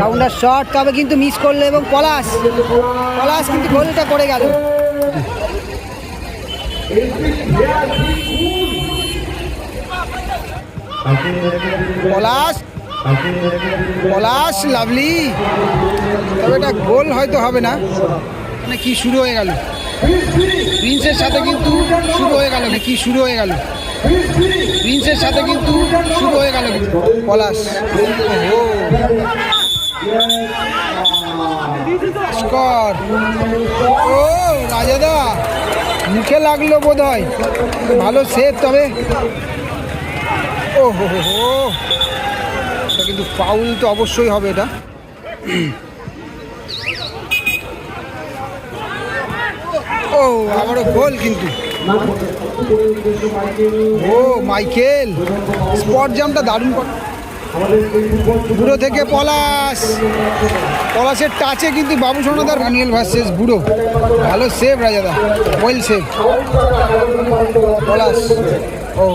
Rounder shot তবে কিন্তু miss করল এবং পলাশ পলাশ কিন্তু গোলটা করে গেল। পলাশ পলাশ লাভলি তবে এটা গোল হয়তো হবে না। মানে কি শুরু হয়ে গেল? প্রিন্সের সাথে কিন্তু শুরু হয়ে গেল কি শুরু হয়ে গেল? প্রিন্সের সাথে কিন্তু শুরু হয়ে গেল পলাশ। ওহো। স্কর ও, রাজাদা, মুখে লাগল বোধ হয় ভালো সেভ তবে। ও হো হো কিন্তু পাউল তো অবশ্যই হবে এটা। ও, আবারও গোল কিন্তু। ও, মাইকেল। স্পট জামটা দারুণ বুড়ো থেকে পলাশ। পলাশের টাচে কিন্তু বাবু সোনাদার ম্যানুয়েল ভার্সেস বুড়ো। ভালো সেভ রাজাদা। Well save Palash. ও।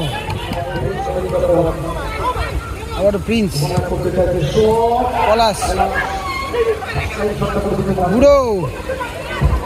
আবার প্রিন্স পলাশ। বুড়ো।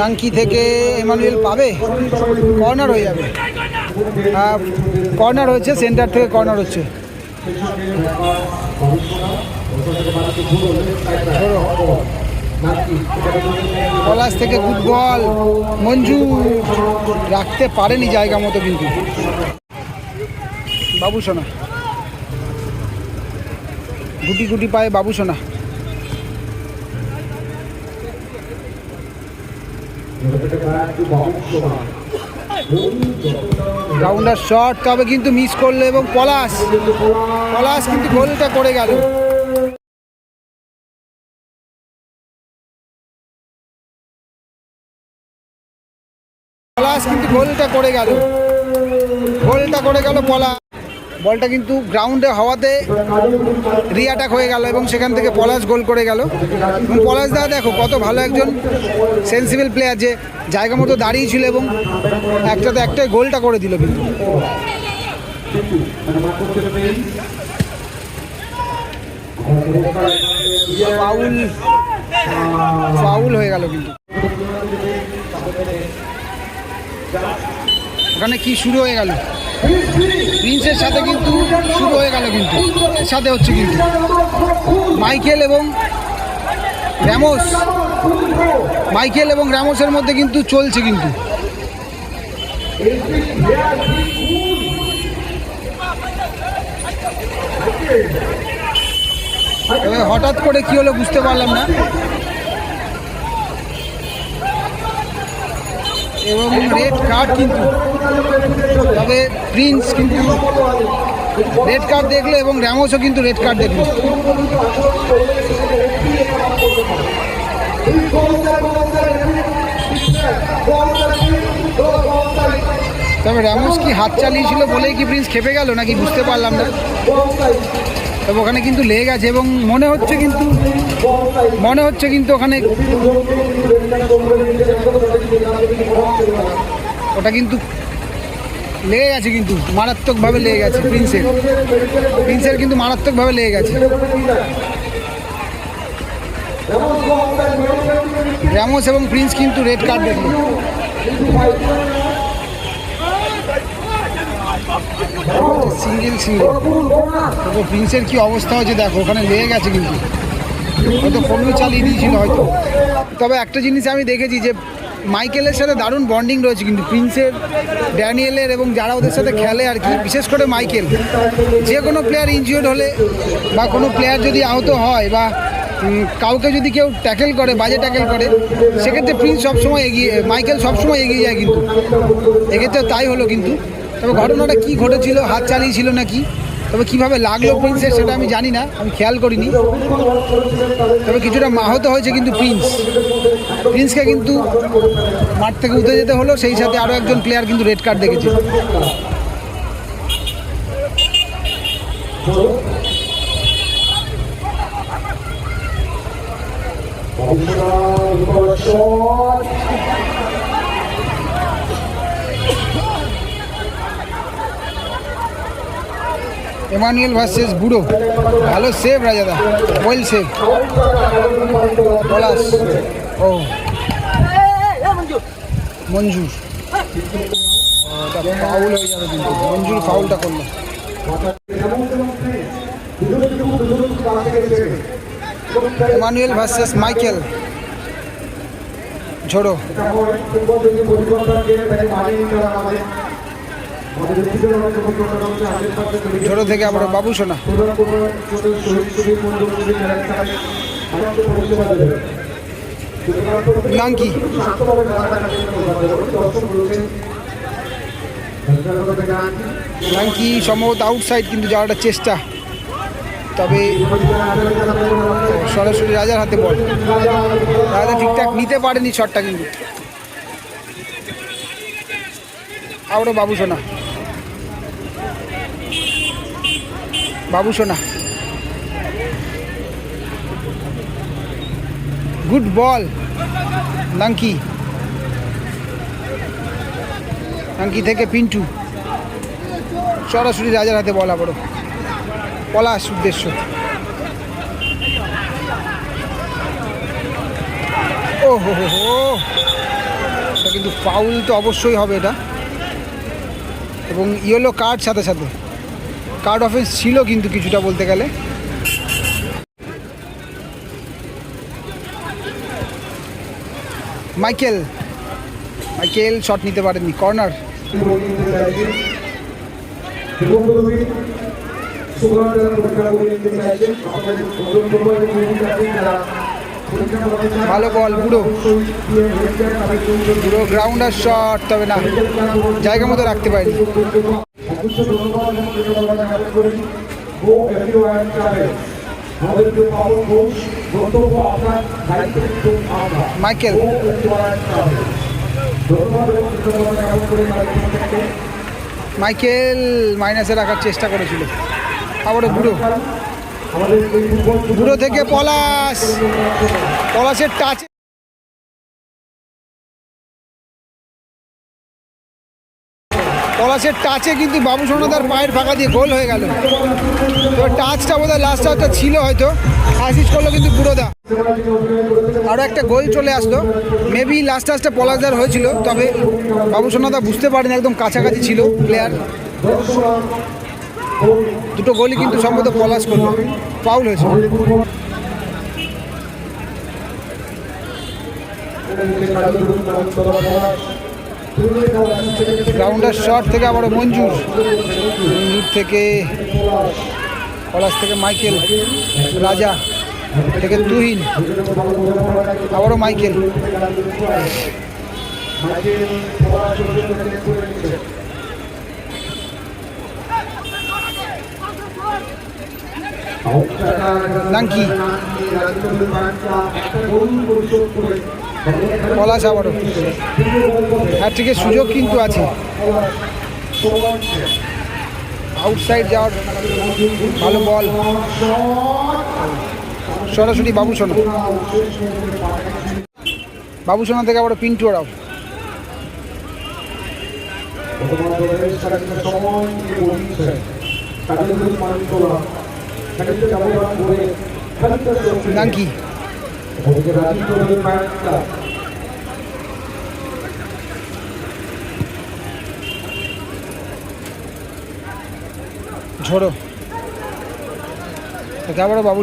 নাঙ্কি থেকে এমানুয়েল পাবে? কর্নার হয়ে যাবে। কর্নার হয়েছে, সেন্টার থেকে কর্নার হচ্ছে। পলাশ থেকে গুড বল মঞ্জু রাখতে পারেনি জায়গা মতো কিন্তু। বাবু সোনা গুটি গুটি পায়ে বাবু সোনা। রাউন্ডার শট তবে কিন্তু মিস করল এবং পলাশ। পলাশ কিন্তু গোলটা করে গেল। পলাশ কিন্তু গোলটা করে গেল। গোলটা করে গেল পলাশ। বলটা কিন্তু গ্রাউন্ডে হওয়াতে রিঅ্যাটাক হয়ে গেল এবং সেখান থেকে পলাশ গোল করে গেল। এবং পলাশ দা দেখো কত ভালো একজন সেন্সিবল প্লেয়ার যে জায়গা মতো দাঁড়িয়ে ছিল এবং একটাতে একটাই গোলটা করে দিল কিন্তু। ফাউল ফাউল হয়ে গেল কিন্তু। ওখানে কি শুরু হয়ে গেল? প্রিন্সের সাথে কিন্তু শুরু হয়ে গেল কিন্তু। সাথে হচ্ছে কিন্তু। মাইকেল এবং র্যামোস। মাইকেল এবং র্যামোসের মধ্যে কিন্তু চলছে কিন্তু। হঠাৎ করে কি হলো বুঝতে পারলাম না। এবং রেড কার্ড কিন্তু। তবে প্রিন্স কিন্তু রেড কার্ড দেখল এবং র্যামোসও কিন্তু রেড কার্ড দেখল। তবে র্যামোস কি হাত চালিয়েছিল বলেই কি প্রিন্স খেপে গেল নাকি বুঝতে পারলাম না। তবে ওখানে কিন্তু লেগ আছে এবং মনে হচ্ছে কিন্তু, মনে হচ্ছে কিন্তু ওখানে ওটা কিন্তু লেগে গেছে কিন্তু, মারাত্মকভাবে লেগে গেছে প্রিন্সের। প্রিন্সের কিন্তু মারাত্মকভাবে লেগে গেছে র্যামোস এবং প্রিন্স কিন্তু রেড কার্ড দেখল। সিঙ্গেল সিঙ্গেল তবে প্রিন্সের কি অবস্থা হয়েছে? দেখো, ওখানে লেগে গেছে কিন্তু। হয়তো ফোনও চালিয়ে দিয়েছিল হয়তো। তবে একটা জিনিস আমি দেখেছি যে মাইকেলের সাথে দারুণ বন্ডিং রয়েছে কিন্তু প্রিন্সের ড্যানিয়েলের এবং যারা ওদের সাথে খেলে আর কি, বিশেষ করে মাইকেল যে কোনো প্লেয়ার ইনজিওর্ড হলে বা কোনো প্লেয়ার যদি আহত হয় বা কাউকে যদি কেউ ট্যাকেল করে, বাজে ট্যাকেল করে, সেক্ষেত্রে প্রিন্স সবসময় এগিয়ে মাইকেল সবসময় এগিয়ে যায় কিন্তু। এক্ষেত্রে তাই হলো কিন্তু। তবে ঘটনাটা কি ঘটেছিল? হাত চালিয়েছিল নাকি? তবে কীভাবে লাগল প্রিন্সের সেটা আমি জানি না, আমি খেয়াল করিনি। তবে কিছুটা মাহত হয়েছে কিন্তু প্রিন্স প্রিন্সকে কিন্তু মাঠ থেকে উঠে যেতে হলো, সেই সাথে আরও একজন প্লেয়ার কিন্তু রেড কার্ড দেখেছে। এমানুয়েল ভার্সেস বুড়ো। ভালো সেভ রাজাদা। ওয়েল সেভ পলাশ ও। মঞ্জুর। ফাউল হয়ে যাবে কিন্তু। মঞ্জুর ফাউলটা করল। Emmanuel versus Michael. ঝোড়ো। ঝোড়ো থেকে আবার বাবু সোনা। নাঙ্কি নাঙ্কি সম্ভবত আউটসাইড কিন্তু যাওয়াটা চেষ্টা। তবে সরাসরি রাজার হাতে বল। রাজা ঠিকঠাক নিতে পারেনি শটটা কিন্তু। আবারও বাবু সোনা। বাবু সোনা গুড বল নাঙ্কি নাঙ্কি থেকে পিন্টু সরাসরি রাজার হাতে বল বড় পলাশ উদ্দেশ্য। ও হো হো হো কিন্তু ফাউল তো অবশ্যই হবে এটা। এবং ইয়েলো কার্ড সাথে সাথে। কার্ড অফেন্স ছিল কিন্তু কিছুটা বলতে গেলে মাইকেল মাইকেল শট নিতে পারেননি কর্নার ভালো বল বুড়ো বুড়ো গ্রাউন্ডার শট তবে না, জায়গা মতো রাখতে পারি মাইকেল মাইকেল মাইনাসে রাখার চেষ্টা করেছিল। আবারও বুড়ো বুড়ো থেকে পলাশ। পলাশের টাচ পলাশের টাচে কিন্তু বাবু সোনাদার পায়ের ফাঁকা দিয়ে গোল হয়ে গেল। তো টাচটা বোধ হয় লাস্ট টাচটা ছিল হয়তো। অ্যাসিস্ট করল কিন্তু বুড়োদা। আরও একটা গোল চলে আসলো। মেবি লাস্ট টাচটা পলাশদার হয়েছিল, তবে বাবু সোনাদা বুঝতে পারেনি, একদম কাছাকাছি ছিল প্লেয়ার দুটো গোলই কিন্তু সম্ভবত পলাশ করল। ফাউল হয়েছে। গ্রাউন্ডার শট থেকে আবারও মঞ্জুর। মঞ্জুর থেকে পলাশ থেকে মাইকেল। রাজা থেকে তুহিন। আবারও মাইকেল। নাঙ্কি। পলাশ আবারও। হ্যাট্রিকের সুযোগ কিন্তু আছে। আউটসাইড যাওয়ার ভালো বল। সরাসরি বাবু সোনা। বাবু সোনা থেকে আবার পিন্টু ওরাও। নাঙ্কি। ঝোড়ো। থেকে আবারও বাবু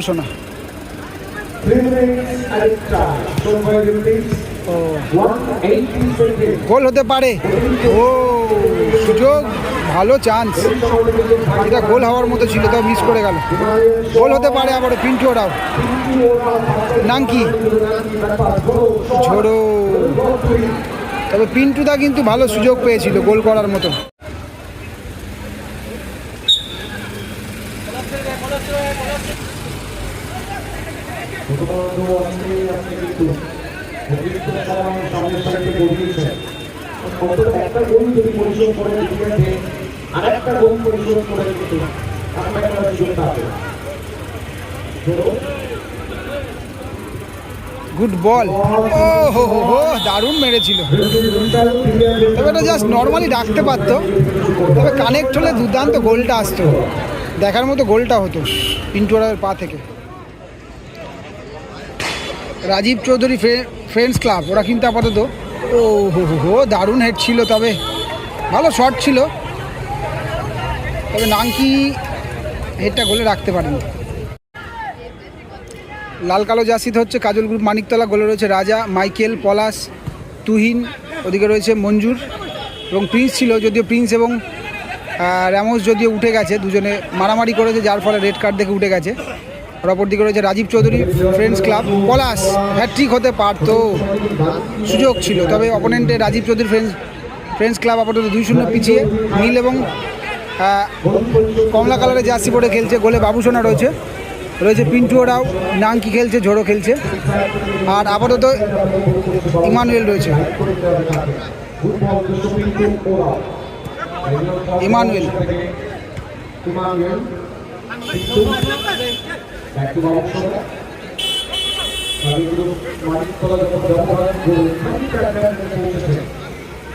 ও। গোল হতে পারে। ও সুযোগ। ভালো চান্স এটা গোল হওয়ার মতো ছিল, তাও মিস করে গেল। গোল হতে পারে আবার পিন্টু ওরাও নাঙ্কি। ঝোড়ো। তবে পিন্টুদা কিন্তু ভালো সুযোগ পেয়েছিল গোল করার মতো। একটা গোল যদি পরিশোধ করে করে গুড বল ও হো হো দারুণ মেরেছিল। তবে এটা জাস্ট নর্মালি ডাকতে পারতো। তবে কানেক্ট হলে দুর্দান্ত গোলটা আসতো। দেখার মতো গোলটা হতো পিন্টু ওরার পা থেকে। রাজীব চৌধুরী ফ্রেন্ডস ক্লাব ওরা কিন্তু আপাতত ও হো হো হো দারুণ হেড ছিল তবে। ভালো শট ছিল। তবে নাঙ্কি হেডটা গোলে রাখতে পারেন? লাল কালো জার্সিতে হচ্ছে কাজল গ্রুপ, মানিকতলা, গোলে রয়েছে রাজা, মাইকেল, পলাশ, তুহিন, ওদিকে রয়েছে মঞ্জুর এবং প্রিন্স ছিল, যদিও প্রিন্স এবং র্যামোস যদিও উঠে গেছে, দুজনে মারামারি করেছে, যার ফলে রেড কার্ড দেখে উঠে গেছে। আর অপর দিকে রয়েছে Rajib Chowdhury, Friends Club, Palash hat trick হতে পারতো, সুযোগ ছিল, তবে অপোনেন্টে Rajib Chowdhury, Friends Friends Club আপাতত দুই শূন্য পিছিয়ে, নীল এবং কমলা কালারের জার্সি পরে খেলছে, গোলে বাবুসোনা রয়েছে। রয়েছে পিন্টু ওরাও, নাঙ্কি খেলছে, ঝোড়ো খেলছে। আর আপাতত ইমানুয়েল রয়েছে। ইমানুয়েল। ইমানুয়েল।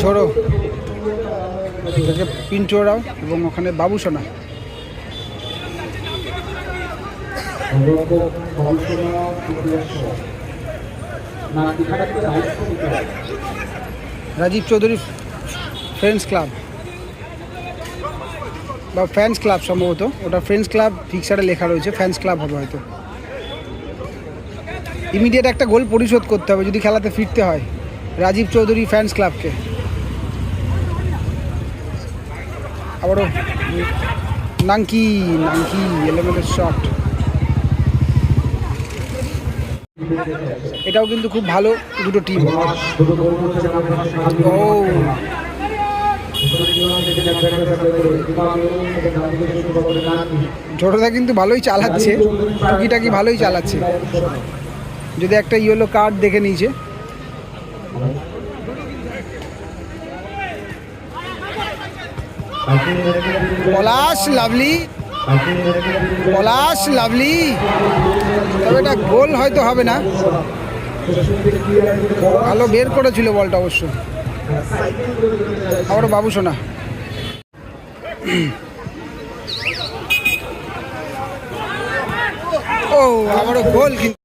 ঝোড়ো থেকে পিন্টু ওরাও এবং ওখানে বাবুসোনা রাজীব চৌধুরী ফ্রেন্ডস ক্লাব বা ফ্যান্স ক্লাব সম্ভবত। ওটা ফ্রেন্ডস ক্লাব ফিক্সারে লেখা রয়েছে ফ্যান্স ক্লাব হবে হয়তো। ইমিডিয়েট একটা গোল পরিশোধ করতে হবে যদি খেলাতে ফিরতে হয়। রাজীব চৌধুরী ফ্যান্স ক্লাবকে আবারও নাঙ্কি নাঙ্কি এলেমেন্টের শট এটাও কিন্তু খুব ভালো দুটো টিম ও। ছোটদা কিন্তু ভালোই চালাচ্ছে, টুকিটাকি ভালোই চালাচ্ছে। যদি একটা ইয়েলো কার্ড দেখে নিয়েছে। পলাশ, লাভলি। পলাশ, লাভলি। তবে এটা গোল হয়তো হবে না। ভালো বের করেছিল বলটা অবশ্য। আবারও বাবু সোনা ও, আবারও গোল কিন্তু।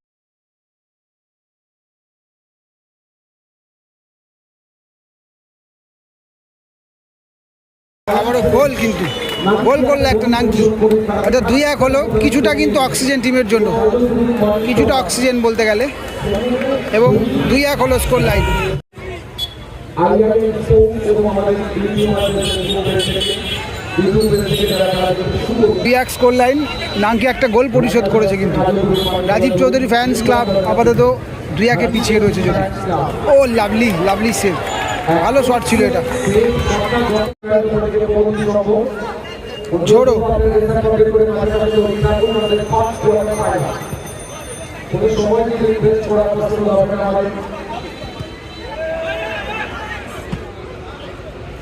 আমারও গোল কিন্তু। গোল করল একটা নাঙ্কি এটা দুই এক হলো। কিছুটা কিন্তু অক্সিজেন টিমের জন্য। কিছুটা অক্সিজেন বলতে গেলে। এবং দুই এক হলো স্কোর লাইন এক স্কোর লাইন একটা গোল পরিশোধ করেছে কিন্তু। রাজীব চৌধুরী ফ্যান্স ক্লাব আপাতত দুই একে পিছিয়ে রয়েছে যদি। ও লাভলি লাভলি সেভ ভালো শট ছিল এটা। ঝোড়ো।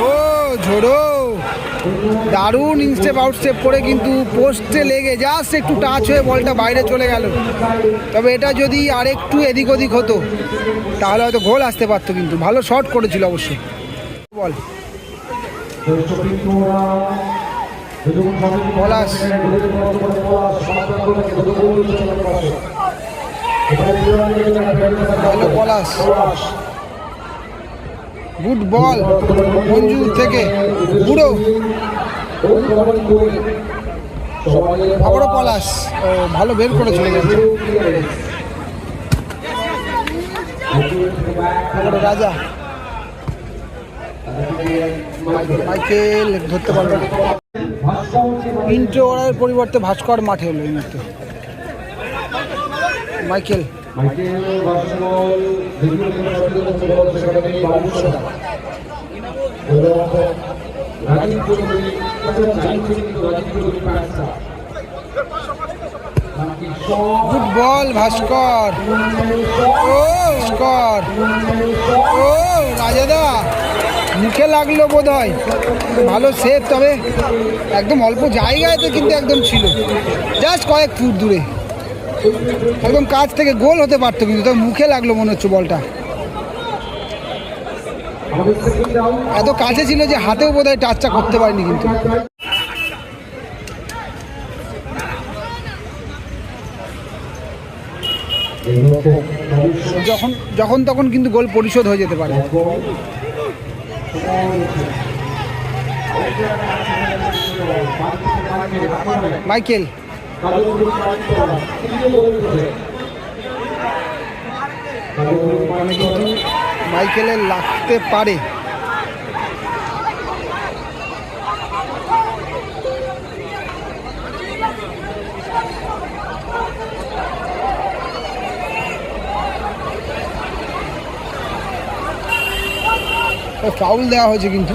ও, ঝোড়ো। দারুণ ইনস্টেপ আউটস্টেপ করে কিন্তু পোস্টে লেগে জাস্ট একটু টাচ হয়ে বলটা বাইরে চলে গেল। তবে এটা যদি আর একটু এদিক ওদিক হতো, তাহলে হয়তো গোল আসতে পারতো কিন্তু। ভালো শট করেছিল অবশ্যই বল। পলাশ। পলাশ। গুড বল মঞ্জু থেকে বুড়ো আবারও পলাশ ভালো বের করে চলে গেছে রাজা। মাইকেল ধরতে পারবে না। তিনটে ওভারের পরিবর্তে ভাস্কর মাঠে এলো মুহূর্তে। Michael Michael Bhaskar. ভাস্কর ও স্কর ও, রাজাদা। মুখে লাগল বোধ হয় ভালো সেভ তবে একদম অল্প জায়গায় তো কিন্তু একদম ছিল। জাস্ট কয়েক ফুট দূরে। একদম কাছ থেকে গোল হতে পারতো কিন্তু, তবে মুখে লাগল মনে হচ্ছে বলটা। এত কাছে ছিল যে হাতেও বোধ হয় টাচটা করতে পারিনি কিন্তু। যখন যখন তখন কিন্তু গোল পরিশোধ হয়ে যেতে পারে। মাইকেল মাইকেলের লাগতে পারে। ফাউল দেওয়া হয়েছে কিন্তু।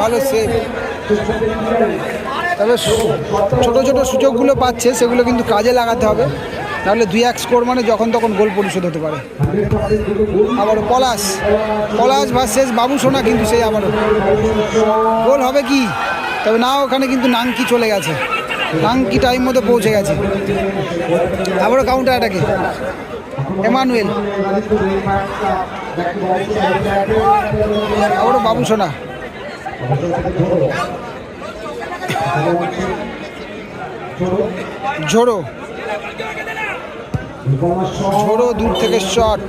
ভালো তবে ছোট ছোট সুযোগগুলো পাচ্ছে, সেগুলো কিন্তু কাজে লাগাতে হবে। তাহলে দুই এক স্কোর মানে যখন তখন গোল পরিশোধ হতে পারে। আবারও পলাশ। পলাশ বা শেষ বাবু সোনা কিন্তু সেই আবারও। গোল হবে কি? তবে না ওখানে কিন্তু নাঙ্কি চলে গেছে। নাঙ্কি টাইম মতো পৌঁছে গেছে। আবারও কাউন্টার অ্যাটাকে এমানুয়েল আবারও বাবু সোনা। ঝোড়ো। ঝোড়ো দূর থেকে শট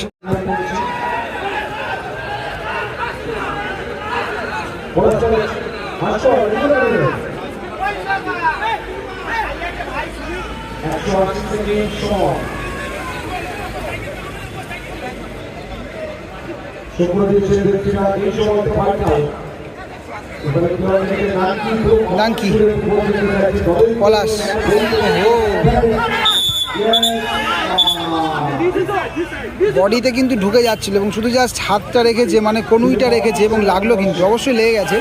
নাঙ্কি। পলাশ। বডিতে কিন্তু ঢুকে যাচ্ছিল এবং শুধু জাস্ট হাতটা রেখেছে মানে কনুইটা রেখেছে এবং লাগল কিন্তু, অবশ্যই লেগে গেছে।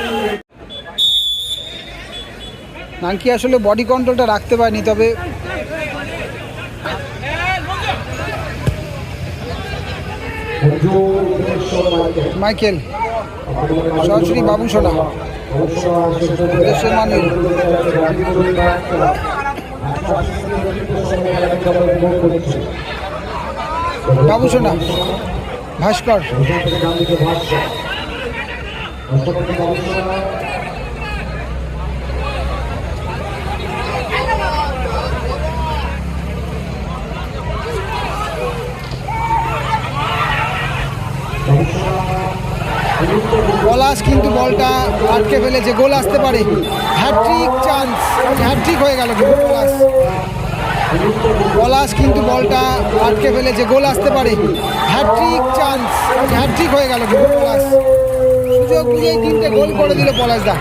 নানকি আসলে বডি কন্ট্রোলটা রাখতে পারেনি, তবে মাইকেল সরাসরি বাবু সোনা। দেশের মানুষ। বাবু সোনা ভাস্কর। পলাশ কিন্তু বলটা আটকে ফেলেছে গোল আসতে পারে। হ্যাট্রিক চান্স হ্যাট্রিক হয়ে গেল পলাশ। পলাশ কিন্তু বলটা আটকে ফেলেছে গোল আসতে পারে। হ্যাট্রিক চান্স হ্যাট্রিক হয়ে গেল পলাশ। সুযোগ বুঝেই তিনটে গোল করে দিল পলাশদা।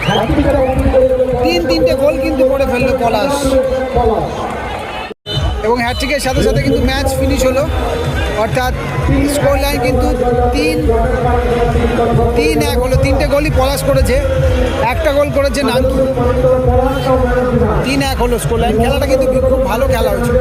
তিন তিনটে গোল কিন্তু করে ফেলল পলাশ। এবং হ্যাট্রিকের সাথে সাথে কিন্তু ম্যাচ ফিনিশ হলো। অর্থাৎ স্কোর লাইন কিন্তু তিন তিন এক হলো, তিনটে গোলই পলাশ করেছে, একটা গোল করেছে নানকি। তিন এক হলো স্কোর লাইন খেলাটা কিন্তু খুব ভালো খেলা হয়েছে।